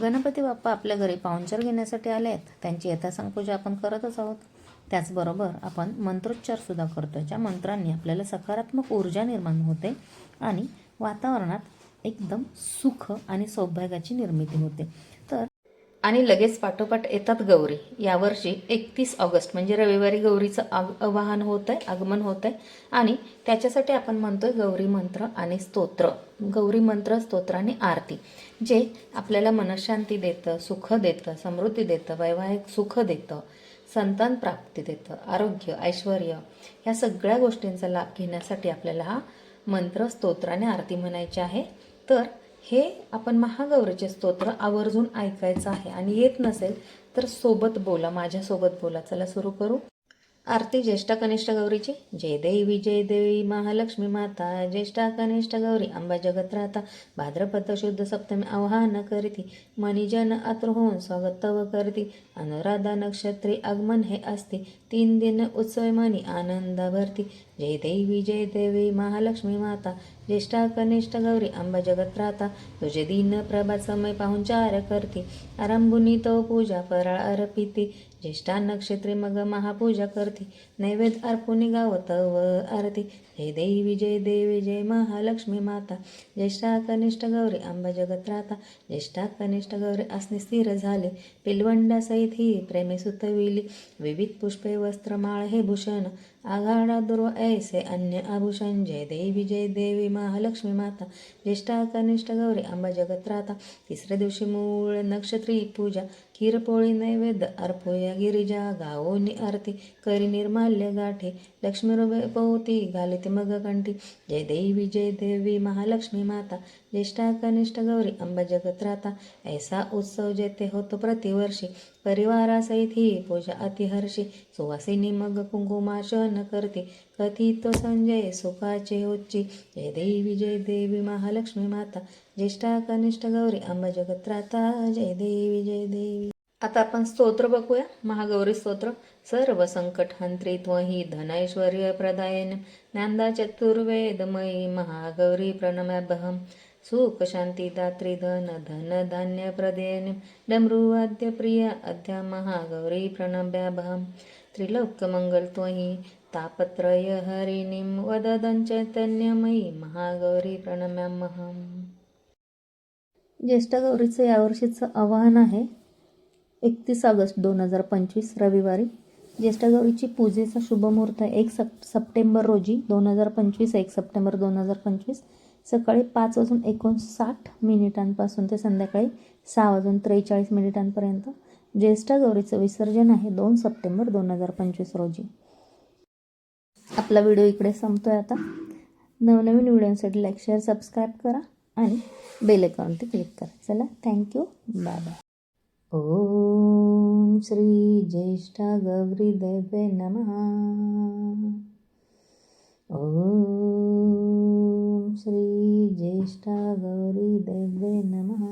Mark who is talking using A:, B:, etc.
A: गणपती बाप्पा आपल्या घरी पाहुणचार घेण्यासाठी आले आहेत त्यांची यथासांग आपण करतच आहोत. त्याचबरोबर आपण मंत्रोच्चारसुद्धा करतो ज्या मंत्रांनी आपल्याला सकारात्मक ऊर्जा निर्माण होते आणि वातावरणात एकदम सुख आणि सौभाग्याची निर्मिती होते. तर आणि लगेच पाठोपाठ येतात गौरी. यावर्षी एकतीस ऑगस्ट म्हणजे रविवारी गौरीचं आग आवाहन होत आहे आगमन होत आहे आणि त्याच्यासाठी आपण म्हणतोय गौरी मंत्र आणि स्तोत्र. गौरी मंत्र स्तोत्र आणि आरती. जे आपल्याला मनशांती देतं सुख देतं समृद्धी देतं वैवाहिक सुख देतं संतान प्राप्ती देतं आरोग्य ऐश्वर ह्या सगळ्या गोष्टींचा लाभ घेण्यासाठी आपल्याला हा मंत्र स्तोत्र आणि आरती म्हणायची आहे. तर हे आपण महागौरीचे स्तोत्र आवर्जून ऐकायचं आहे. आणि येत नसेल तर सोबत बोला माझ्यासोबत बोला. चला सुरू करू. आरती ज्येष्ठा कनिष्ठ गौरीची. जय देवी जय देवी महालक्ष्मी माता. ज्येष्ठा कनिष्ठ गौरी अंबा जगत्राता भाद्रपद शुद्ध सप्तमी आव्हान करीती. मणिजन अत्र होऊन स्वागत तव करती. अनुराधा नक्षत्री आगमन हे असते. तीन दिन उत्सव मनी आनंदा भरती. जय देवी जय देवी महालक्ष्मी माता. ज्येष्ठा कनिष्ठ गौरी अंबा जगत्राता तुझे दिन प्रभात समय चार करती. आरंभुनी तो पूजा फराळ अर्पिती. ज्येष्ठा नक्षत्री मग महापूजा करती. नैवेद्य अर्पुनी गावत व आरती. जय देवी जय देवी जय महालक्ष्मी माता. ज्येष्ठा कनिष्ठ गौरी अंब जगत्राता ज्येष्ठा कनिष्ठ गौरी असणे स्थिर झाले. पिलवंडासहित ही प्रेमे सुतविली. विविध पुष्पे वस्त्रमाळ हे भूषण. आघाडा दुर्व ऐसे अन्य आभूषण जय देवी जय देवी महालक्ष्मी माता ज्येष्ठा कनिष्ठ गौरी अंबा जगत्राता तिसऱ्या दिवशी मूळ नक्षत्री पूजा खीरपोळी नैवेद्य अर्पुया गिरिजा गावोनी आरती करी निर्माल्य गाठे लक्ष्मी रुपे पोती घालिते मग कंठी. जय देवी जय देवी महालक्ष्मी माता ज्येष्ठा कनिष्ठ गौरी अंबा जगत्राता ऐसा उत्सव जेथे होतो प्रतिवर्षी परिवारासहित ही पूजा अतिहर्षी सुवासिनी मग कुंकुमाशन करते कथित संजय सुखाचे उच्ची जय देवी जय देवी महालक्ष्मी माता ज्येष्ठा कनिष्ठ गौरी अंबा जगत्राता जय देवी जय देवी. आता आपण स्तोत्र बघूया. महागौरी स्तोत्र. सर्व संकट हंत्री त्वही धनैश्वर्य प्रदायन. ज्ञानदा चतुर्वेदमयी महागौरी प्रणम्याभहम सुख शांती दात्री धन धन धान्य प्रदेन डमरुवाद्य प्रिय अद्या महागौरी प्रणव्याभहम त्रिलोकमंगल त्वही तापत्रय हरिणीं. वददं चैतन्यमयी महागौरी प्रणम्यामहम ज्येष्ठ गौरीचं यावर्षीचं आवाहन आहे. एकतीस ऑगस्ट दोन हजार पंचवीस रविवारी. ज्येष्ठ गौरीची पूजेचा शुभमुहूर्त आहे एक सप सप्टेंबर रोजी दोन हजार पंचवीस एक सप्टेंबर दोन हजार पंचवीस. सकाळी पाच वाजून एकोणसाठ मिनिटांपासून ते संध्याकाळी सहा वाजून त्रेचाळीस मिनिटांपर्यंत ज्येष्ठ गौरीचं विसर्जन आहे दोन सप्टेंबर दोन हजार पंचवीस रोजी. आपला व्हिडिओ इकडे संपतोय आता. नवनवीन व्हिडिओसाठी लाईक शेअर सबस्क्राईब करा. आणि बेल आयकॉनवरती क्लिक करा चला थँक्यू बाय बाय ॐ श्री ज्येष्ठा गौरी देवे नमः ॐ श्री ज्येष्ठा गौरी देवे नमः